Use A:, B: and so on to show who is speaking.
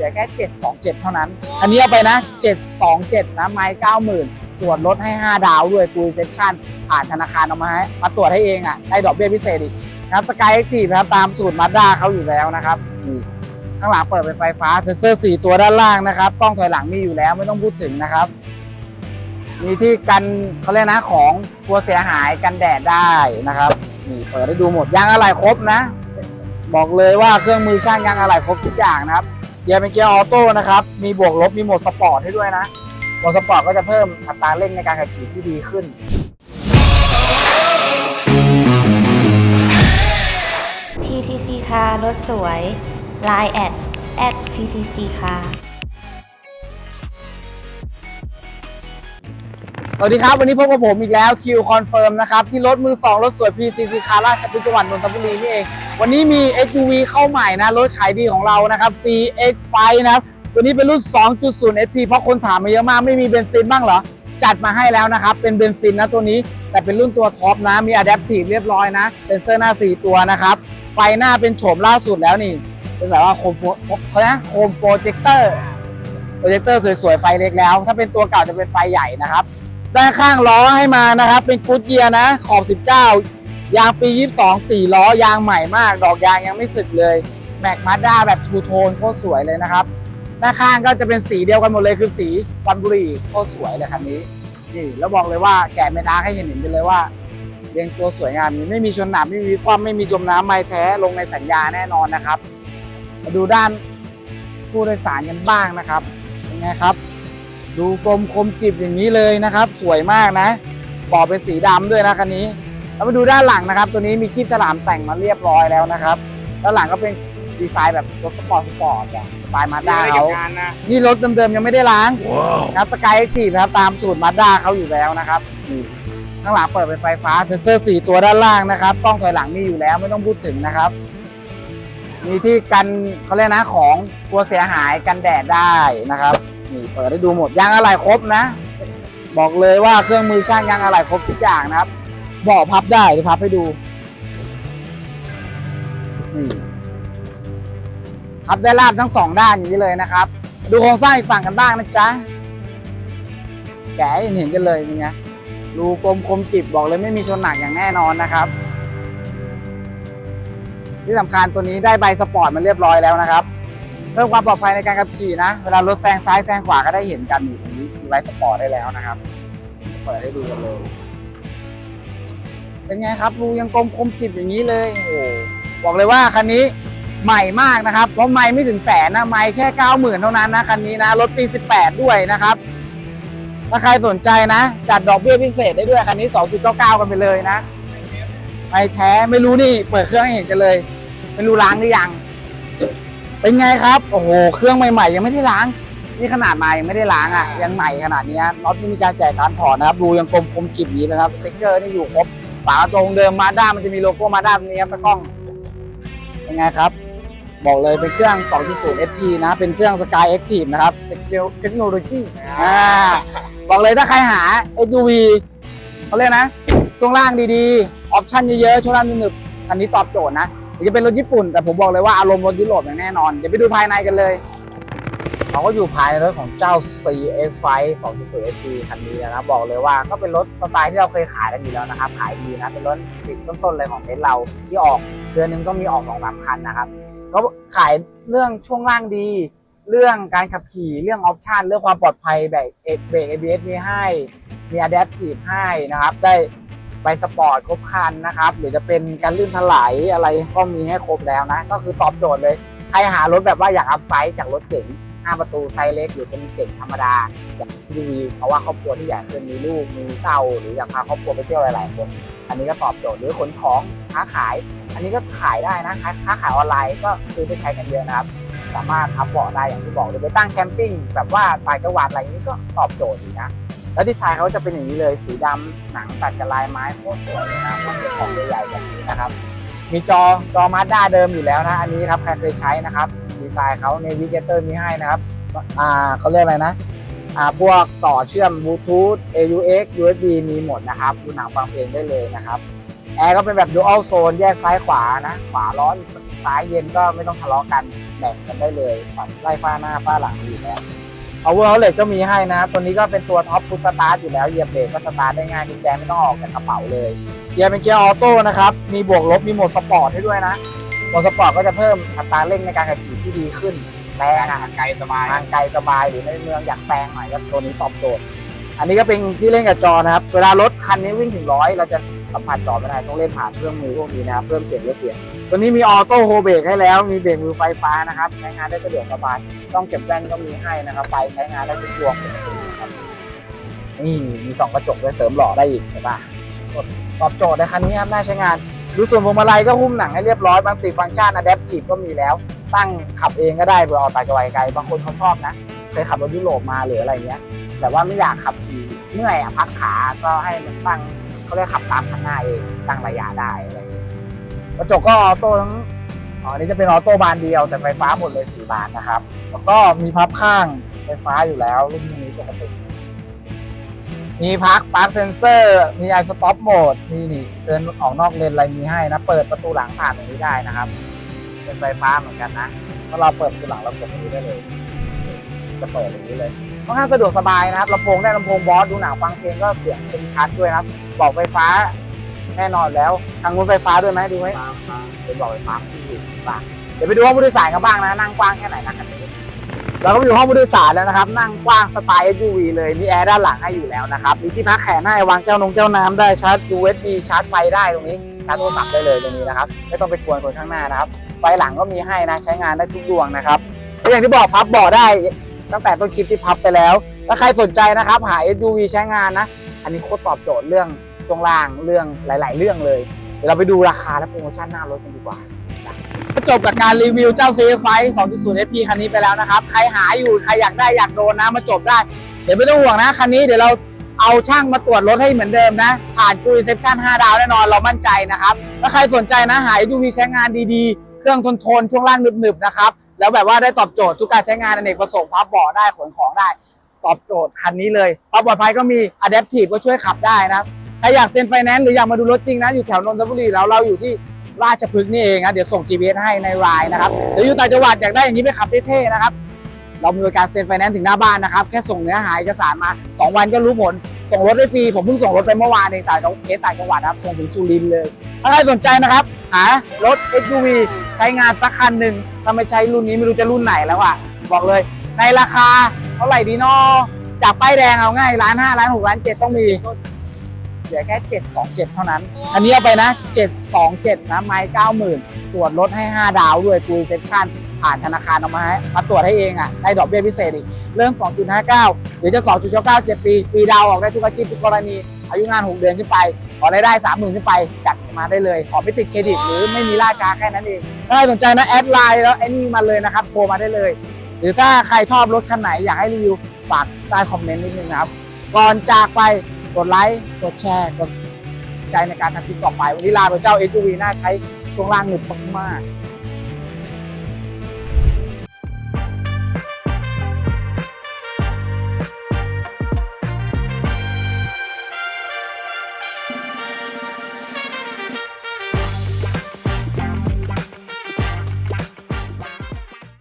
A: ลือแค่ 727 เท่านั้น อันนี้เอาไปนะ 727 นะไม้90,000 ตรวจรถให้ 5 ดาวด้วยกูเซ็คชั่นผ่านธนาคารเอามาให้มาตรวจให้เองอะได้ดอกเบี้ยพิเศษอีกนะครับสกายเอ็กทีนะครับตามสูตรมาด้าเขาอยู่แล้วนะครับนี่ข้างหลังเปิดเป็นไฟฟ้าเซ็นเซอร์ 4 ตัวด้านล่างนะครับกล้องถอยหลังมีอยู่แล้วไม่ต้องพูดถึงนะครับ มีที่กันเขาเรียกนะของกลัวเสียหายกันแดดได้นะครับนี่เปิดได้ดูหมดยางอะไหล่ครบนะ บอกเลยว่าเครื่องมือช่างยางอะไหล่ครบทุกอย่างนะครับ กียร์เป็นเกียร์ออโต้นะครับ มีบวกลบ มีโหมดสปอร์ตให้ด้วยนะ โหมดสปอร์ตก็จะเพิ่มอัตราเร่งในการขับขี่ที่ดีขึ้น
B: PCC ค่ะรถสวย Line แอด at PCC ค่ะ
A: สวัสดีครับ วันนี้พบกับผมอีกแล้วคิวคอนเฟิร์มนะครับ ที่รถมือ 2 รถสวย PCC คาราชพฤกษ์จังหวัดนนทบุรีนี่เอง วันนี้มี SUV เข้าใหม่นะ รถขายดีของเรานะครับ CX5 นะครับ ตัวนี้เป็นรุ่น 2.0 SP เพราะคนถามมาเยอะมาก ไม่มีเบนซินบ้างเหรอ จัดมาให้แล้วนะครับ เป็นเบนซินนะตัวนี้ แต่เป็นรุ่นตัวท็อปนะ มี Adaptive เรียบร้อยนะเซนเซอร์หน้า 4 ตัวนะครับ ไฟหน้าเป็นโฉมล่าสุดแล้วนี่ เป็นแบบว่าโคมโฟเขานะโคมโปรเจคเตอร์ โปรเจคเตอร์สวยๆ ไฟเล็กแล้ว ถ้าเป็นตัวเก่าจะเป็นไฟใหญ่นะครับ ด้านข้างล้อให้มานะครับ เป็นกูดเยียร์นะ ขอบ 19 ยางปี 22 4 ล้อ ยางใหม่มาก ดอกยางยังไม่สึกเลย แม็กมาด้าแบบทูโทนโคตรสวยเลยนะครับ ด้านข้างก็จะเป็นสีเดียวกันหมดเลยคือสีวันบุรีโคตรสวยเลยคันนี้นี่แล้วบอกเลยว่าแกะไม่ดาให้เห็นเห็นไปเลยว่าเรียงตัวสวยงามนี้ไม่มีชนหนักไม่มีความไม่มีจมน้ำไม่แท้ลงในสัญญาแน่นอนนะครับ มาดูด้านผู้โดยสารกันบ้างนะครับเป็นไงครับ ดูกลมคมกริบอย่างนี้เลยนะครับ สวยมากนะเบอกเป็นสีดำด้วยนะคันนี้ แล้วมาดูด้านหลังนะครับ ตัวนี้มีคลิปฉลามแต่งมาเรียบร้อยแล้วนะครับ ด้านหลังก็เป็นดีไซน์แบบรถสปอร์ตสปอร์ตแบบสไตล์มาด้าเขานี่รถเดิมๆยังไม่ได้ล้างนะครับสกายเอ็กทีนะครับตามสูตรมาด้าเขาอยู่แล้วนะครับนี่ข้างหลังเปิดเป็นไฟฟ้าเซ็นเซอร์ 4 ตัวด้านล่างนะครับกล้องถอยหลังมีอยู่แล้วไม่ต้องพูดถึงนะครับ มีที่กันเขาเรียกนะของกลัวเสียหายกันแดดได้นะครับ นี่เปิดได้ดูหมดยางอะไหล่ครบนะ บอกเลยว่าเครื่องมือช่างยางอะไหล่ครบทุกอย่างนะครับเบาะพับได้เดี๋ยวพับให้ดูนี่พับได้ราบทั้งสองด้านอย่างนี้เลยนะครับ ดูโครงสร้างอีกฝั่งกันบ้างนะจ๊ะแกะให้เห็นกันเลยนี่ไงรูกลมคมกิบบอกเลยไม่มีชนหนักอย่างแน่นอนนะครับ ที่สำคัญตัวนี้ได้ใบสปอร์ตมาเรียบร้อยแล้วนะครับ เพิ่มความปลอดภัยในการขับขี่นะ เวลารถแซงซ้ายแซงขวาก็ได้เห็นกันอยู่ตรงนี้มีไว้สปอร์ตได้แล้วนะครับ เปิดให้ดูกันเลย เป็นไงครับรูยังกลมคมกริบอย่างนี้เลยโอ้โหบอกเลยว่าคันนี้ใหม่มากนะครับ เพราะไม่ไม่ถึงแสนนะไม่แค่เก้าหมื่นเท่านั้นนะคันนี้นะรถปี 18 ด้วยนะครับ ถ้าใครสนใจนะ จัดดอกเบี้ยพิเศษได้ด้วยคันนี้ 2.99 กันไปเลยนะ ไม่แท้ไม่รู้นี่ เปิดเครื่องให้เห็นกันเลย ไม่รู้ล้างหรือยัง เป็นไงครับ โอ้โห เครื่องใหม่ๆ ยังไม่ได้ล้าง นี่ขนาดมายังไม่ได้ล้างอะ ยังใหม่ขนาดนี้น็อตไม่มีการแจกการถอดนะครับดูยังกลมคมกริบนี้นะครับ สติ๊กเกอร์นี่อยู่ครบ ฝากระโปรงเดิมมาด้ามันจะมีโลโก้มาด้าตรงนี้ครับตะกล้อง เป็นไงครับ บอกเลยเป็นเครื่อง 2.0 SP นะ เป็นเครื่อง Sky Active นะครับ เทคโนโลยีอ่า บอกเลยถ้าใครหา SUV เขาเรียกนะ ช่วงล่างดีๆ ออปชั่นเยอะๆ ช่วงล่างหนึบๆคันนี้ตอบโจทย์นะ จะเป็นรถญี่ปุ่น แต่ผมบอกเลยว่าอารมณ์รถยุโรปอย่างแน่นอน เดี๋ยวไปดูภายในกันเลย เราก็อยู่ภายในรถของเจ้า CX5 ของ CX คันนี้นะครับบอกเลยว่าก็เป็นรถสไตล์ที่เราเคยขายกันอยู่แล้วนะครับขายดีนะเป็นรถติดต้นๆเลยของเต็นท์เราที่ออกเดือนหนึงก็มีออกสองสามคันนะครับก็ขายเรื่องช่วงล่างดีเรื่องการขับขี่เรื่องออปชันเรื่องความปลอดภัยแบบเอกเบรก ABS มีให้ มี Adaptive ให้นะครับ ได้ ใบสปอร์ตครบคันนะครับ หรือจะเป็นการลื่นถลายอะไรก็มีให้ครบแล้วนะ ก็คือตอบโจทย์เลย ใครหารถแบบว่าอยากอัพไซด์จากรถเก๋ง5 ประตูไซส์เล็กหรือเป็นเก๋งธรรมดาอยากดีเพราะว่าครอบครัวที่ใหญ่ขึ้นมีลูกมีเต้า หรืออยากพาครอบครัวไปเที่ยวหลาย ๆ คน อันนี้ก็ตอบโจทย์หรือขนของค้าขาย อันนี้ก็ขายได้นะค้าขายออนไลน์ก็ซื้อไปใช้กันเยอะนะครับสามารถอัพเบาะได้อย่างที่บอกหรือไปตั้งแคมปิ้งแบบว่าต่างจังหวัดอะไรนี้ก็ตอบโจทย์ดีนะ แล้วดีไซน์เขาจะเป็นอย่างนี้เลยสีดำหนังตัดกับลายไม้โคตรสวยเลยนะมันเป็นของใหญ่ๆแบบนี้นะครับ มีจอจอมาด้าเดิมอยู่แล้วนะอันนี้ครับใครเคยใช้นะครับ ดีไซน์เขาในวิกเตอร์มีให้นะครับอ่าเขาเรียกอะไรนะอ่าพวกต่อเชื่อมบลูทูธ AUX USB มีหมดนะครับดูหนังฟังเพลงได้เลยนะครับแอร์ก็เป็นแบบ Dual Zone แยกซ้ายขวานะ ขวาร้อนซ้ายเย็นก็ไม่ต้องทะเลาะกันแบ่งกันได้เลยฝั่งไล่ฟ้าหน้าฟ้าหลังอยู่แล้ว power outlet ก็มีให้นะครับ ตัวนี้ก็เป็นตัวท็อปพุชสตาร์ทอยู่แล้วเหยียบเบรกก็สตาร์ทได้ง่ายกุญแจไม่ต้องออกจากกระเป๋าเลยเกียร์เป็นเกียร์ออโต้นะครับ มีบวกลบ มีโหมดสปอร์ตให้ด้วยนะ โหมดสปอร์ตก็จะเพิ่มอัตราเร่งในการขับขี่ที่ดีขึ้นแรงอะ
C: ไกลสบาย
A: ทางไกลสบายหรือในเมืองอยากแซงหน่อยก็ตัวนี้ตอบโจทย์ อันนี้ก็เป็นที่เล่นกับจอนะครับ เวลารถคันนี้วิ่งถึงร้อยเราจะ สัมผัสจอไม่ได้ต้องเล่นผ่านเครื่องมือพวกนี้นะครับเพิ่มเสียงลดเสียงตัวนี้มีออโต้โฮเบรกให้แล้วมีเบรกมือไฟฟ้านะครับใช้งานได้สะดวกสบายต้องเก็บแว่นก็มีให้นะครับไฟใช้งานได้ทุกดวงนี่มีสองกระจกไว้เสริมหล่อได้อีกเห็นปะตอบโจทย์ในคันนี้ครับน่าใช้งานดูส่วนพวงมาลัยก็หุ้มหนังให้เรียบร้อยบางติฟังก์ชัน Adaptive ก็มีแล้ว ตั้งขับเองก็ได้เผื่อออกต่างจังหวัดไกลบางคนเขาชอบนะเคยขับรถยุโรปมาหรืออะไรเงี้ยแต่ว่าไม่อยากขับขี่เมื่อยอะพักขาก็ให้มันตั้ง เขาเรียกขับตามข้างหน้าเองตั้งระยะได้อะไรอย่างเงี้ยกระจกก็ออโต้ทั้งอ๋ออันนี้จะเป็นออโต้บานเดียวแต่ไฟฟ้าหมดเลยสี่บานนะครับ แล้วก็มีพับข้างไฟฟ้าอยู่แล้วรุ่นนี้ปกติมีพักปาร์คเซนเซอร์ มีไอสต็อปโหมด มีนี่เดินออกนอกเลนอะไรมีให้นะ เปิดประตูหลังผ่านตรงนี้ได้นะครับ เป็นไฟฟ้าเหมือนกันนะ ถ้าเราเปิดประตูหลังเรากดตรงนี้ได้เลย จะเปิดอย่างนี้เลยค่อนข้างสะดวกสบายนะครับลำโพงได้ลำโพงบอสดูหนังฟังเพลงก็เสียงเป็นชัดด้วยนะครับบอกไฟฟ้าแน่นอนแล้วทางนู้นไฟฟ้าด้วยไหมดูไหมเป็นบอกไฟฟ้าที่อยู่บ้างเดี๋ยวไปดูห้องผู้โดยสารกันบ้างนะนั่งกว้างแค่ไหนนะคันนี้เราก็อยู่ห้องผู้โดยสารแล้วนะครับ นั่งกว้างสไตล์ SUV เลยมีแอร์ด้านหลังให้อยู่แล้วนะครับมีที่พักแขนให้วางแก้วนงแก้วน้ำได้ชาร์จ USB ชาร์จไฟได้ตรงนี้ชาร์จโทรศัพท์ได้เลยตรงนี้นะครับไม่ต้องไปกวนคนข้างหน้านะครับไฟหลังก็มีให้นะใช้งานได้ทุกดวงนะครับก็อย่างที่บอกพับเบาะได้ ตั้งแต่ต้นคลิปที่พับไปแล้วถ้าใครสนใจนะครับหา SUV ใช้งานนะ อันนี้โคตรตอบโจทย์เรื่องช่วงล่างเรื่องหลาย ๆ เรื่องเลย เดี๋ยวเราไปดูราคาและโปรโมชั่นหน้ารถกันดีกว่าจ้ะก็จบกับการรีวิวเจ้า CF 2.0 SP คันนี้ไปแล้วนะครับ ใครหาอยู่ใครอยากได้อยากโดนนะมาจบได้ เดี๋ยวไม่ต้องห่วงนะคันนี้เดี๋ยวเราเอาช่างมาตรวจรถให้เหมือนเดิมนะ ผ่านกูรีเซพชั่น5ดาวแน่นอนเรามั่นใจนะครับถ้าใครสนใจนะหา SUV ใช้งานดีๆ เครื่องทนทนๆช่วงล่างหนึบๆนะครับ แล้วแบบว่าได้ตอบโจทย์ทุกการใช้งานอเนกประสงค์พับเบาะได้ขนของได้ ตอบโจทย์คันนี้เลยความปลอดภัยก็มี Adaptive ก็ช่วยขับได้นะใครอยากเซ็นไฟแนนซ์หรืออยากมาดูรถจริงนะอยู่แถวนนทบุรีแล้วเราอยู่ที่ราชพฤกษ์นี่เองนะเดี๋ยวส่ง GPS ให้ในรายนะครับเดี๋ยวอยู่ต่างจังหวัดอยากได้อย่างนี้ไปขับเท่ๆนะครับเรามีบริการเซ็นไฟแนนซ์ถึงหน้าบ้านนะครับ แค่ส่งเนื้อหาเอกสารมา 2 วันก็รู้ผล ส่งรถได้ฟรี ผมเพิ่งส่งรถไปเมื่อวานเองต่างจังหวัดเคสต่างจังหวัดนะครับ ส่งถึงสุรินทร์เลย ถ้าใครสนใจนะครับ หารถ SUV ช้งานสักคันหนึ่งถ้าไม่ใช้รุ่นนี้ไม่รู้จะรุ่นไหนแล้วอะ บอกเลย ในราคาเท่าไหร่ดีเนาะจากป้ายแดงเอาง่ายล้านห้าล้านหกล้านเจ็ดต้องมีเหลือแค่727เท่านั้น อันนี้เอาไปนะ727นะไม้90,000ตรวจรถให้5ดาวด้วยกูรีเซพชั่นผ่านธนาคารเอามาให้มาตรวจให้เองอะได้ดอกเบี้ยพิเศษอีก เริ่ม 2.59 หรือจะ 2.99 7 ปี ฟรีดาวน์ออกได้ทุกอาชีพทุกกรณี อายุงาน 6 เดือนขึ้นไป ขอรายได้ 30,000ขึ้นไป จัดมาได้เลย ขอไม่ติดเครดิต หรือไม่มีล่าช้าแค่นั้นเอง ถ้าใครสนใจนะแอดไลน์แล้วไอ้นี่มาเลยนะครับ โทรมาได้เลย หรือถ้าใครชอบรถคันไหนอยากให้รีวิว ฝากใต้คอมเมนต์นิดนึงนะครับ ก่อนจากไป กดไลค์ กดแชร์ กดใจในการทำคลิปต่อไป วันนี้ลาไปเจ้า SUV น่าใช้ช่วงล่างหนึบมากๆ